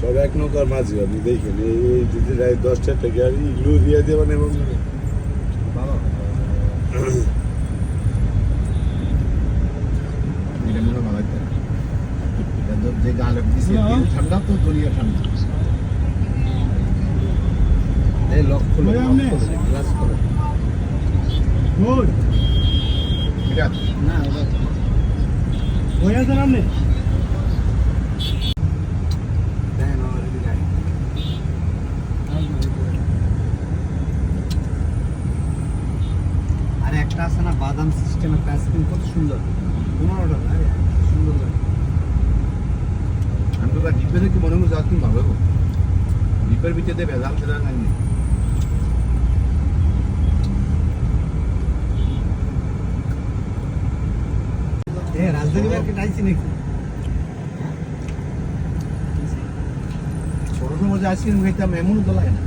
সব এক নৌকার মাঝি আপনি দেখেন এই দিদি রায় দশটা থেকে আর ইগুলো দিয়ে দেবেন এবং যে গালে দিছে ঠান্ডা তো দুনিয়া ঠান্ডা। এই লক খুলে ওই আমনে? গ্লাস খুলে না হয়ে একটা আছে না বাদাম কত সুন্দর সুন্দর আমি তো ডিপের কি মনে মনে যাচ্ছি ভালো গো ডিপের ভিতরে ভেজাল ফেজাল নাই রাজধানী মার্কেট আইছি নাকি? ছোট সময় যে আইসক্রিম খাইতাম এমন তো লাগে না।